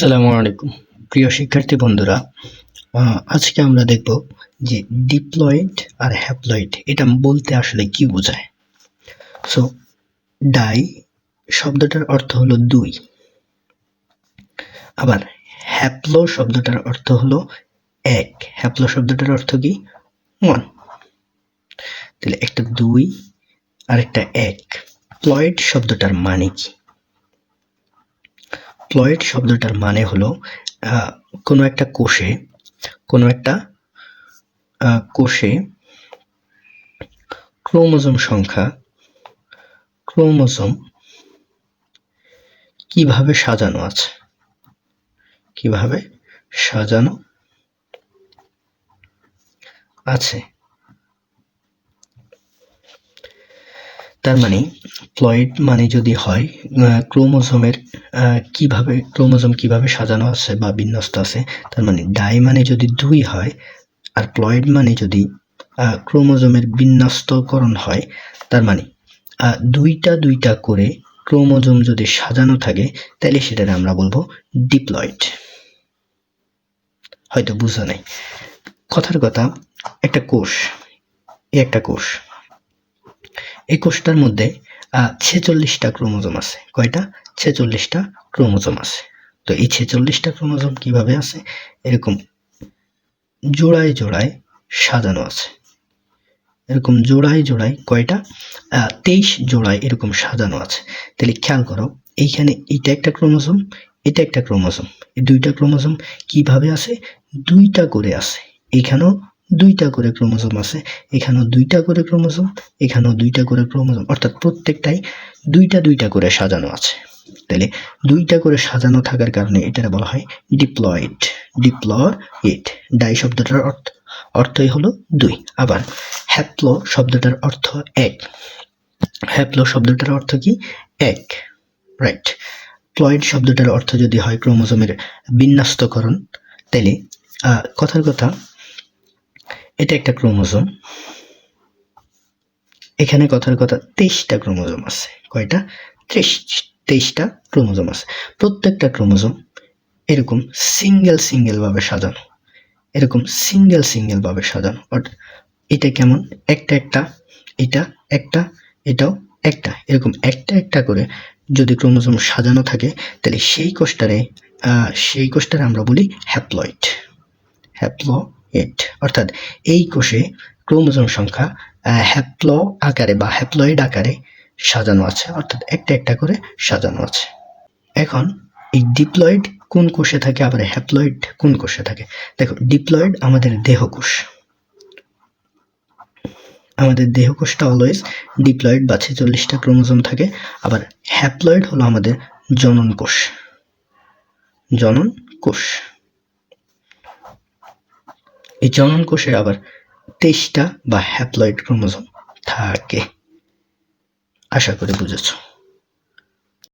আসসালামু আলাইকুম। প্রিয় শিক্ষার্থী বন্ধুরা আজকে আমরা দেখব যে ডিপ্লয়েড আর হ্যাপ্লয়েড এটা বলতে আসলে কি বোঝায়? সো ডাই শব্দটার অর্থ হলো দুই। আবার হ্যাপ্লো শব্দটার অর্থ হলো এক। হ্যাপ্লো শব্দটার অর্থ কি? ওয়ান তাহলে একটা দুই আর একটা এক। প্লয়েড শব্দটার মানে কি? প্লয়েড শব্দটার মানে হলো কোনো একটা কোষে, কোনো একটা কোষে ক্রোমোজোম সংখ্যা, ক্রোমোজোম কীভাবে সাজানো আছে? কীভাবে সাজানো আছে? তার মানে প্লয়েড মানে যদি হয় ক্রোমোজোমের কীভাবে, ক্রোমোজোম কীভাবে সাজানো আছে বা বিন্যস্ত আছে, তার মানে ডাই মানে যদি দুই হয় আর প্লয়েড মানে যদি ক্রোমোজোমের বিন্যস্তকরণ হয়, তার মানে দুইটা দুইটা করে ক্রোমোজোম যদি সাজানো থাকে, তাহলে সেটাকে আমরা বলব ডিপ্লয়েড। হয়তো বুঝা নাই। কথার কথা, একটা কোষ একটা কোষ এই কোষটার মধ্যে ছেচল্লিশটা ক্রোমোজোম আছে। কয়টা? ছেচল্লিশটা ক্রোমোজোম আছে। তো এই ছেচল্লিশটা ক্রোমোজোম কীভাবে আছে? এরকম জোড়ায় জোড়ায় সাজানো আছে। এরকম জোড়ায় জোড়ায় কয়টা? তেইশ জোড়ায় এরকম সাজানো আছে। তাহলে খেয়াল করো, এইখানে এটা একটা ক্রোমোজোম, এটা একটা ক্রোমোজোম। এই দুইটা ক্রোমোজোম কীভাবে আছে? দুইটা করে আছে। এখানেও দুইটা করে ক্রোমোজোম আছে, এখানেও দুইটা করে ক্রোমোজোম, এখানেও দুইটা করে ক্রোমোজোম, অর্থাৎ প্রত্যেকটাই দুইটা দুইটা করে সাজানো আছে। তাহলে দুইটা করে সাজানো থাকার কারণে এটা বলা হয় ডিপ্লয়েড ডিপ্লয়েড, ডাই শব্দটার অর্থ, অর্থই হলো দুই। আবার হ্যাপ্লো শব্দটার অর্থ এক। হ্যাপ্লো শব্দটার অর্থ কি? এক রাইট প্লয়েড শব্দটার অর্থ যদি হয় ক্রোমোজোমের বিন্যস্তকরণ, তাহলে কথার কথা এটা একটা ক্রোমোজোম। এখানে কথার কথা তেইশটা ক্রোমোজোম আছে। কয়টা? ত্রিশ, তেইশটা ক্রোমোজোম আছে। প্রত্যেকটা ক্রোমোজোম এরকম সিঙ্গেল সিঙ্গেল ভাবে সাজানো। এরকম সিঙ্গেল সিঙ্গেল ভাবে সাজানো। অর্থাৎ এটা কেমন? একটা একটা, এটা, একটা, এটাও একটা। এরকম একটা একটা করে যদি ক্রোমোজোম সাজানো থাকে, তাহলে সেই কোষটারে সেই কোষটারে আমরা বলি হ্যাপ্লয়েড। হ্যাপ্লয়েড। অর্থাৎ এই কোষে ক্রোমোজোম সংখ্যা হ্যাপ্লো আকারে বা হ্যাপ্লয়েড আকারে সাজানো আছে। অর্থাৎ একটা একটা করে সাজানো আছে। এখন এই ডিপ্লয়েড কোন কোষে থাকে, আবার হ্যাপ্লয়েড কোন কোষে থাকে? দেখো, ডিপ্লয়েড আমাদের দেহকোষ আমাদের দেহকোষটা অলওয়েজ ডিপ্লয়েড বা ছেচল্লিশটা ক্রোমোজোম থাকে। আবার হ্যাপ্লয়েড হলো আমাদের জনন কোষ। জনন কোষ। এই জনন কোষের আবার তেইশটা বা হ্যাপ্লয়েড ক্রোমোজোম থাকে। আশা করি বুঝেছ।